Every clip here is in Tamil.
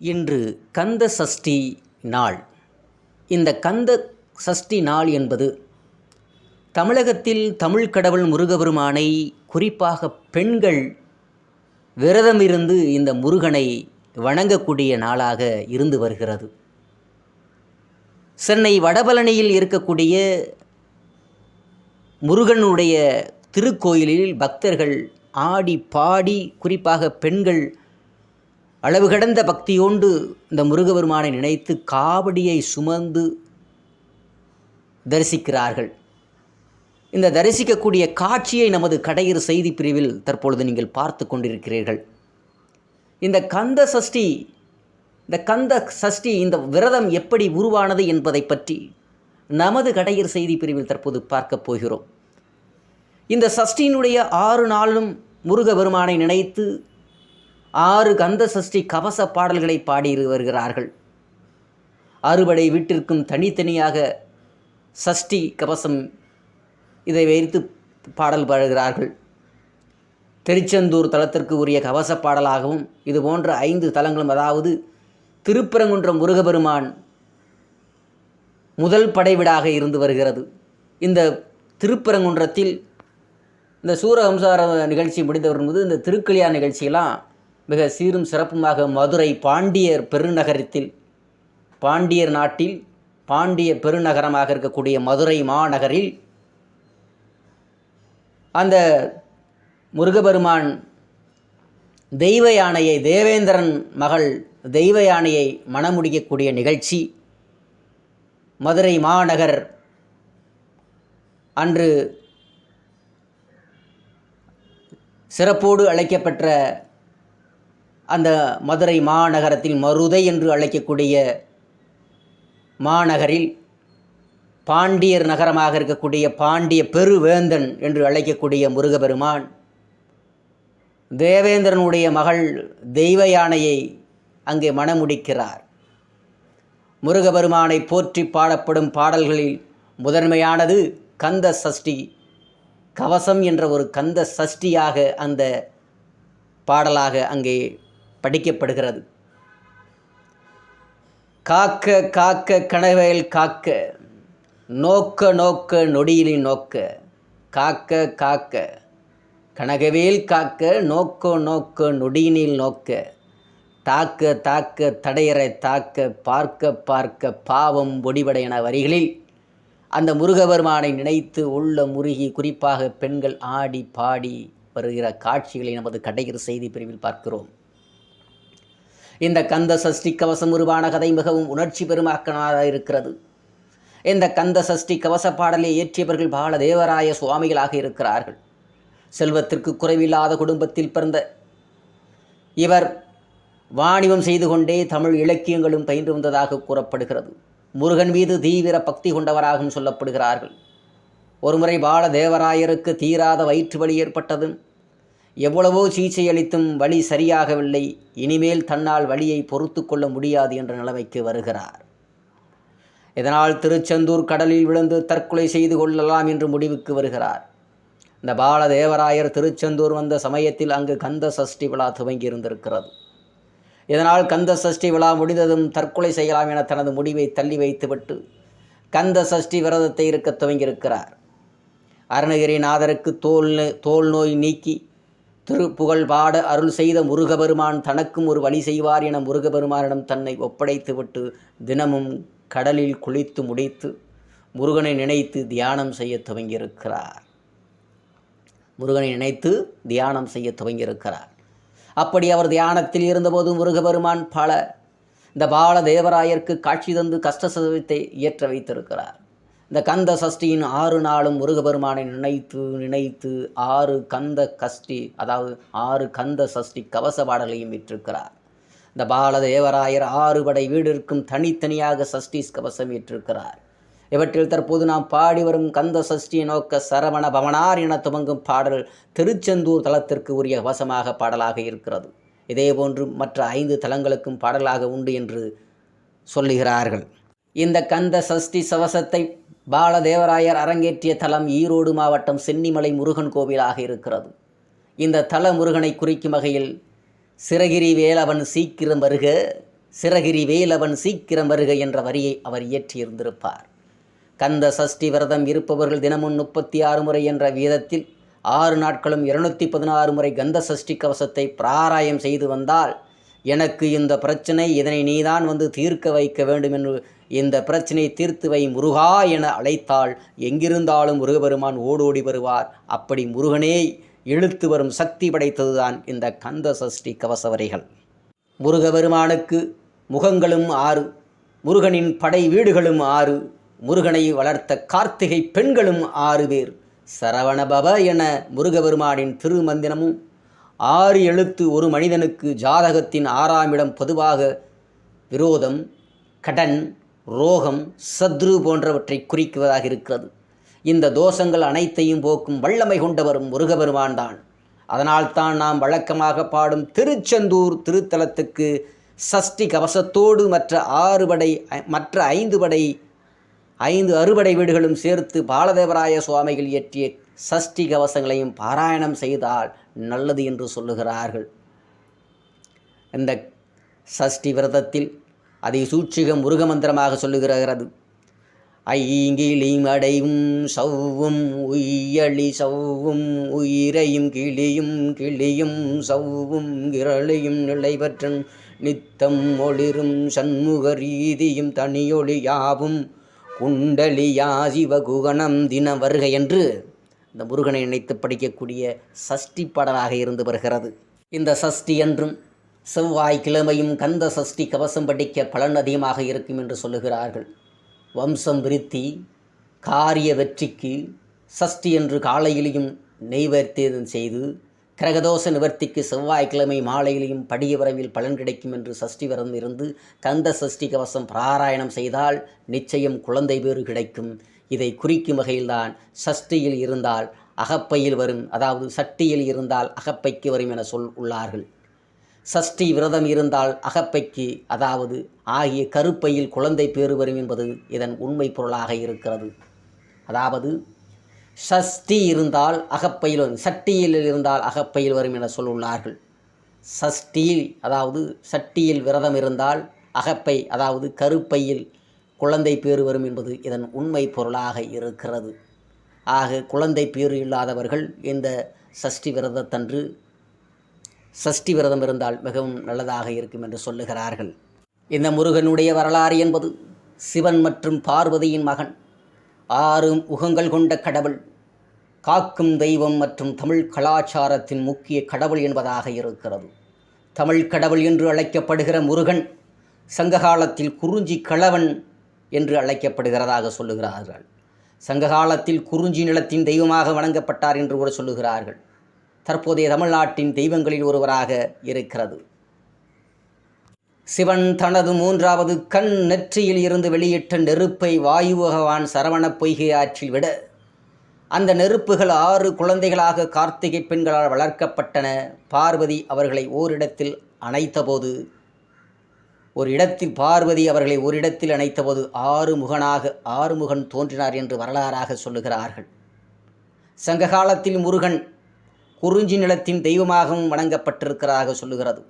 இன்று கந்த சஷ்டி நாள். இந்த கந்த சஷ்டி நாள் என்பது தமிழகத்தில் தமிழ் கடவுள் முருகபெருமானை குறிப்பாக பெண்கள் விரதமிருந்து இந்த முருகனை வணங்கக்கூடிய நாளாக இருந்து வருகிறது. சென்னை வடபழனியில் இருக்கக்கூடிய முருகனுடைய திருக்கோயிலில் பக்தர்கள் ஆடி பாடி குறிப்பாக பெண்கள் அளவு கடந்த பக்தியோண்டு இந்த முருகபெருமானை நினைத்து காவடியை சுமந்து தரிசிக்கிறார்கள். இந்த தரிசிக்கக்கூடிய காட்சியை நமது கடையர் செய்தி பிரிவில் தற்பொழுது நீங்கள் பார்த்து கொண்டிருக்கிறீர்கள். இந்த கந்த சஷ்டி இந்த கந்த சஷ்டி இந்த விரதம் எப்படி உருவானது என்பதை பற்றி நமது கடையர் செய்தி பிரிவில் தற்போது பார்க்கப் போகிறோம். இந்த சஷ்டியினுடைய ஆறு நாளும் முருகபெருமானை நினைத்து ஆறு கந்த சஷ்டி கவச பாடல்களை பாடி வருகிறார்கள். அறுபடை வீட்டிற்கும் தனித்தனியாக சஷ்டி கவசம் இதை வைத்து பாடல் பாடுகிறார்கள். திருச்செந்தூர் தலத்திற்கு உரிய கவச பாடலாகவும் இது போன்ற ஐந்து தலங்களும் அதாவது திருப்பரங்குன்றம் முருகபெருமான் முதல் படைவிடாக இருந்து வருகிறது. இந்த திருப்பரங்குன்றத்தில் இந்த சூரவம்சார நிகழ்ச்சி முடிந்து வரும்போது இந்த திருக்கல்யாண நிகழ்ச்சியெல்லாம் மிக சீரும் சிறப்புமாக மதுரை பாண்டியர் பெருநகரத்தில் பாண்டியர் நாட்டில் பாண்டிய பெருநகரமாக இருக்கக்கூடிய மதுரை மாநகரில் அந்த முருகபெருமான் தெய்வ யானையை தேவேந்திரன் மகள் தெய்வ யானையை மணமுடிக்கக்கூடிய நிகழ்ச்சி மதுரை மாநகர் அன்று சிறப்போடு அழைக்கப்பெற்ற அந்த மதுரை மாநகரத்தில் மருதை என்று அழைக்கக்கூடிய மாநகரில் பாண்டியர் நகரமாக இருக்கக்கூடிய பாண்டிய பெருவேந்தன் என்று அழைக்கக்கூடிய முருகபெருமான் தேவேந்திரனுடைய மகள் தெய்வ யானையை அங்கே மணமுடிக்கிறார். முருகபெருமானை போற்றி பாடப்படும் பாடல்களில் முதன்மையானது கந்த சஷ்டி கவசம் என்ற ஒரு கந்த சஷ்டியாக அந்த பாடலாக அங்கே படிக்கப்படுகிறது. காக்க காக்க கனவையில் காக்க நோக்க நோக்க நொடியிலில் நோக்க காக்க காக்க கனகவேல் காக்க நோக்க நோக்க நொடியினில் நோக்க தாக்க தாக்க தடையறை தாக்க பார்க்க பார்க்க பாவம் ஒடிபட என வரிகளில் அந்த முருகபெருமானை நினைத்து உள்ள முருகி குறிப்பாக பெண்கள் ஆடி பாடி வருகிற காட்சிகளை நமது கடையர் செய்தி பிரிவில் பார்க்கிறோம். இந்த கந்த சஷ்டி கவசம் உருவான கதை மிகவும் உணர்ச்சி பெருமாக்கனாக இருக்கிறது. இந்த கந்த சஷ்டி கவச பாடலை இயற்றியவர்கள் பால தேவராய சுவாமிகளாக இருக்கிறார்கள். செல்வத்திற்கு குறைவில்லாத குடும்பத்தில் பிறந்த இவர் வாணிபம் செய்து கொண்டே தமிழ் இலக்கியங்களும் பயின்று வந்ததாக கூறப்படுகிறது. முருகன் மீது தீவிர பக்தி கொண்டவராகவும் சொல்லப்படுகிறார்கள். ஒருமுறை பால தேவராயருக்கு தீராத வயிற்று வலி ஏற்பட்டதும் எவ்வளவோ சிகிச்சை அளித்தும் வழி சரியாகவில்லை இனிமேல் தன்னால் வழியை பொறுத்து கொள்ள முடியாது என்ற நிலைமைக்கு வருகிறார். இதனால் திருச்செந்தூர் கடலில் விழுந்து தற்கொலை செய்து கொள்ளலாம் என்று முடிவுக்கு வருகிறார். இந்த பால தேவராயர் திருச்செந்தூர் வந்த சமயத்தில் அங்கு கந்த சஷ்டி விழா துவங்கி இருந்திருக்கிறது. இதனால் கந்த சஷ்டி விழா முடிந்ததும் தற்கொலை செய்யலாம் என தனது முடிவை தள்ளி வைத்துவிட்டு கந்த சஷ்டி விரதத்தை இருக்க துவங்கியிருக்கிறார். அருணகிரிநாதருக்கு தோல் தோல் நோய் நீக்கி திருப்புகழ் பாட அருள் செய்த முருகபெருமான் தனக்கும் ஒரு வழி செய்வார் என முருகபெருமானிடம் தன்னை ஒப்படைத்துவிட்டு தினமும் கடலில் குளித்து முடித்து முருகனை நினைத்து தியானம் செய்ய துவங்கியிருக்கிறார். முருகனை நினைத்து தியானம் செய்ய துவங்கியிருக்கிறார். அப்படி அவர் தியானத்தில் இருந்தபோது முருகபெருமான் பல இந்த பால தேவராயருக்கு காட்சி தந்து கஷ்ட சதவீதத்தை இயற்ற வைத்திருக்கிறார். இந்த கந்த சஷ்டியின் ஆறு நாளும் முருகபெருமானை நினைத்து நினைத்து ஆறு கந்த கஷ்டி அதாவது ஆறு கந்த சஷ்டி கவச பாடலையும் விற்றிருக்கிறார். இந்த பால தேவராயர் ஆறு படை வீடிற்கும் தனித்தனியாக சஷ்டி கவசம் விற்றிருக்கிறார். இவற்றில் தற்போது நாம் பாடி வரும் கந்த சஷ்டியை நோக்க சரவண பவனார் என துவங்கும் பாடல் திருச்செந்தூர் தலத்திற்கு உரிய கவசமாக பாடலாக இருக்கிறது. இதேபோன்று மற்ற ஐந்து தலங்களுக்கும் பாடலாக உண்டு என்று சொல்லுகிறார்கள். இந்த கந்த சஷ்டி சவசத்தை பாலதேவராயர் அரங்கேற்றிய தலம் ஈரோடு மாவட்டம் சென்னிமலை முருகன் கோவிலாக இருக்கிறது. இந்த தல முருகனை குறிக்கும் வகையில் சிறகிரி வேலவன் சீக்கிரம் வருக சிறகிரி வேலவன் சீக்கிரம் வருக என்ற வரியை அவர் இயற்றியிருந்திருப்பார். கந்த சஷ்டி விரதம் இருப்பவர்கள் தினமும் முப்பத்தி ஆறு முறை என்ற வீதத்தில் ஆறு நாட்களும் இருநூற்றி பதினாறு முறை கந்த சஷ்டி கவசத்தை பிராராயம் செய்து வந்தால் எனக்கு இந்த பிரச்சனை இதனை நீதான் வந்து தீர்க்க வைக்க வேண்டும் என்று இந்த பிரச்சனை தீர்த்து வை முருகா என அழைத்தால் எங்கிருந்தாலும் முருகபெருமான் ஓடோடி வருவார். அப்படி முருகனே இழுத்து வரும் சக்தி படைத்ததுதான் இந்த கந்த சஷ்டி கவசவரைகள். முருகபெருமானுக்கு முகங்களும் ஆறு முருகனின் படை வீடுகளும் ஆறு முருகனை வளர்த்த கார்த்திகை பெண்களும் ஆறு பேர். சரவணபவ என முருகபெருமானின் திருமந்திரமும் ஆறு எழுத்து ஒரு மனிதனுக்கு ஜாதகத்தின் ஆறாம் இடம் பொதுவாக விரோதம் கடன் ரோகம் சத்ரு போன்றவற்றை குறிக்குவதாக இருக்கிறது. இந்த தோஷங்கள் அனைத்தையும் போக்கும் வல்லமை கொண்டவரும் முருகபெருமான் தான். அதனால்தான் நாம் வழக்கமாக பாடும் திருச்செந்தூர் திருத்தலத்துக்கு சஷ்டி கவசத்தோடு மற்ற ஆறு படை மற்ற ஐந்து படை ஐந்து அறுபடை வீடுகளும் சேர்த்து பாலதேவராய சுவாமிகள் இயற்றிய சஷ்டி கவசங்களையும் பாராயணம் செய்தால் நல்லது என்று சொல்லுகிறார்கள். இந்த சஷ்டி விரதத்தில் அதை சூட்சிக முருக மந்திரமாக சொல்லுகிறது ஐங்கிலிம் அடையும் சவ்வும் உய்யளி சவ்வும் உயிரையும் கிளியும் கிளியும் சவ்வும் கிரளையும் நிலைபற்றன் நித்தம் ஒளிரும் சண்முக ரீதியும் தனியொளியாவும் குண்டலியா சிவகுகணம் தின வருகை என்று இந்த முருகனை நினைத்து படிக்கக்கூடிய சஷ்டி பாடலாக இருந்து வருகிறது. இந்த சஷ்டி என்றும் செவ்வாய் கிழமையும் கந்த சஷ்டி கவசம் படிக்க பலன் அதிகமாக இருக்கும் என்று சொல்லுகிறார்கள். வம்சம் விருத்தி காரிய வெற்றிக்கு சஷ்டி என்று காலையிலையும் நெய்வேர்த்தியம் செய்து கிரகதோஷ நிவர்த்திக்கு செவ்வாய்க்கிழமை மாலையிலையும் படிய வரவில் பலன் கிடைக்கும் என்று சஷ்டி விரதம் இருந்து கந்த சஷ்டி கவசம் பாராயணம் செய்தால் நிச்சயம் குழந்தை பேறு கிடைக்கும். இதை குறிக்கும் வகையில்தான் சஷ்டியில் இருந்தால் அகப்பையில் வரும் அதாவது சட்டியில் இருந்தால் அகப்பைக்கு வரும் என சொல் உள்ளார்கள். சஷ்டி விரதம் இருந்தால் அகப்பைக்கு அதாவது ஆகிய கருப்பையில் குழந்தை பேறு வரும் என்பது இதன் உண்மை பொருளாக இருக்கிறது. அதாவது சஷ்டி இருந்தால் அகப்பையில் வரும் சட்டியில் இருந்தால் அகப்பையில் வரும் என சொல்லுள்ளார்கள். சஷ்டியில் அதாவது சட்டியில் விரதம் இருந்தால் அகப்பை அதாவது கருப்பையில் குழந்தை பேறு வரும் என்பது இதன் உண்மை பொருளாக இருக்கிறது. ஆக குழந்தை பேறு இல்லாதவர்கள் இந்த சஷ்டி விரதத்தன்று சஷ்டி விரதம் இருந்தால் மிகவும் நல்லதாக இருக்கும் என்று சொல்லுகிறார்கள். இந்த முருகனுடைய வரலாறு என்பது சிவன் மற்றும் பார்வதியின் மகன் ஆறு முகங்கள் கொண்ட கடவுள் காக்கும் தெய்வம் மற்றும் தமிழ் கலாச்சாரத்தின் முக்கிய கடவுள் என்பதாக இருக்கிறது. தமிழ் கடவுள் என்று அழைக்கப்படுகிற முருகன் சங்ககாலத்தில் குறிஞ்சி கிழவன் என்று அழைக்கப்படுகிறதாக சொல்லுகிறார்கள். சங்ககாலத்தில் குறிஞ்சி நிலத்தின் தெய்வமாக வணங்கப்பட்டார் என்று கூட சொல்லுகிறார்கள். தற்போதைய தமிழ்நாட்டின் தெய்வங்களில் ஒருவராக இருக்கிறது. சிவன் தனது மூன்றாவது கண் நெற்றியில் இருந்து வெளியிட்ட நெருப்பை வாயு பகவான் சரவணப் பொய்கை ஆற்றில் விட அந்த நெருப்புகள் ஆறு குழந்தைகளாக கார்த்திகை பெண்களால் வளர்க்கப்பட்டன. பார்வதி அவர்களை ஓரிடத்தில் அணைத்தபோது ஒரு இடத்தில் பார்வதி அவர்களை ஒரு இடத்தில் அணைத்தபோது ஆறு முகனாக ஆறுமுகன் தோன்றினார் என்று வரலாறாக சொல்லுகிறார்கள். சங்க காலத்தில் முருகன் குறிஞ்சி நிலத்தின் தெய்வமாகவும் வணங்கப்பட்டிருக்கிறதாக சொல்லுகிறது.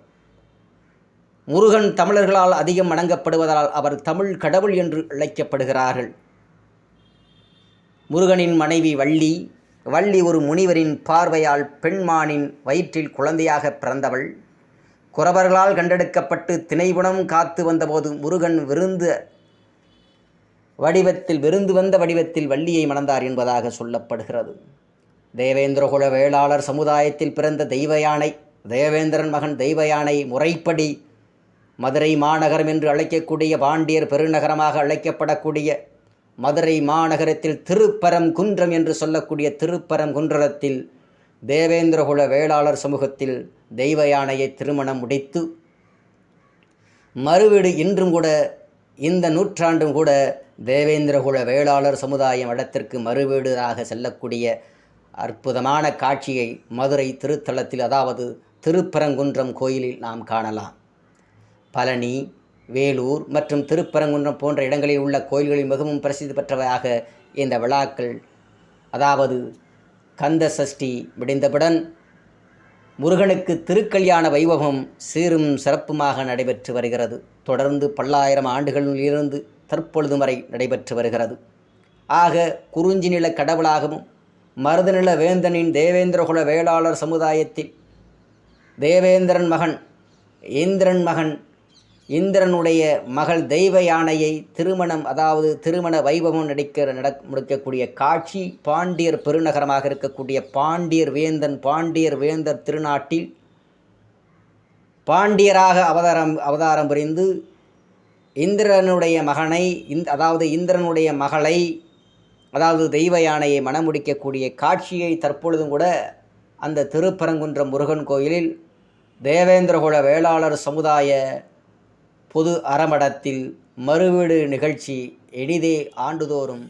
முருகன் தமிழர்களால் அதிகம் வணங்கப்படுவதால் அவர் தமிழ் கடவுள் என்று அழைக்கப்படுகிறார்கள். முருகனின் மனைவி வள்ளி வள்ளி ஒரு முனிவரின் பார்வையால் பெண்மானின் வயிற்றில் குழந்தையாக பிறந்தவள். குறவர்களால் கண்டெடுக்கப்பட்டு திணைகுணம் காத்து வந்தபோது முருகன் விருந்து வடிவத்தில் விருந்து வந்த வடிவத்தில் வள்ளியை மணந்தார் என்பதாக சொல்லப்படுகிறது. தேவேந்திரகுல வேளாளர் சமுதாயத்தில் பிறந்த தெய்வ யானை தேவேந்திரன் மகன் தெய்வ யானை முறைப்படி மதுரை மாநகரம் என்று அழைக்கக்கூடிய பாண்டியர் பெருநகரமாக அழைக்கப்படக்கூடிய மதுரை மாநகரத்தில் திருப்பரம் குன்றம் என்று சொல்லக்கூடிய திருப்பரம் குன்றத்தில் தேவேந்திரகுல வேளாளர் சமூகத்தில் தெய்வ யானையை திருமணம் முடித்து மறுவீடு இன்றும் கூட இந்த நூற்றாண்டும் கூட தேவேந்திரகுல வேளாளர் சமுதாயம் இடத்திற்கு மறுவீடாக செல்லக்கூடிய அற்புதமான காட்சியை மதுரை திருத்தலத்தில் அதாவது திருப்பரங்குன்றம் கோயிலில் நாம் காணலாம். பழனி வேலூர் மற்றும் திருப்பரங்குன்றம் போன்ற இடங்களில் உள்ள கோயில்களில் மிகவும் பிரசித்தி பெற்றவையாக இந்த விழாக்கள். அதாவது கந்த சஷ்டி முடிந்தவுடன் முருகனுக்கு திருக்கல்யாண வைபவம் சீரும் சிறப்புமாக நடைபெற்று வருகிறது. தொடர்ந்து பல்லாயிரம் ஆண்டுகளில் இருந்து தற்பொழுது வரை நடைபெற்று வருகிறது. ஆக குறிஞ்சி நில கடவுளாகவும் மருதநில வேந்தனின் தேவேந்திரகுல வேளாளர் சமுதாயத்தில் தேவேந்திரன் மகன் இந்திரன் மகன் இந்திரனுடைய மகள் தெய்வ யானையை திருமணம் அதாவது திருமண வைபவம் நடிக்கிற நட முடிக்கக்கூடிய காட்சி பாண்டியர் பெருநகரமாக இருக்கக்கூடிய பாண்டியர் வேந்தன் பாண்டியர் வேந்தர் திருநாட்டில் பாண்டியராக அவதாரம் அவதாரம் புரிந்து இந்திரனுடைய மகனை இந் அதாவது இந்திரனுடைய மகளை அதாவது தெய்வ யானையை மணமுடிக்கக்கூடிய காட்சியை தற்பொழுதும் கூட அந்த திருப்பரங்குன்றம் முருகன் கோயிலில் தேவேந்திரகுல வேளாளர் சமுதாய பொது அறமடத்தில் மறுவீடு நிகழ்ச்சி எளிதே ஆண்டுதோறும்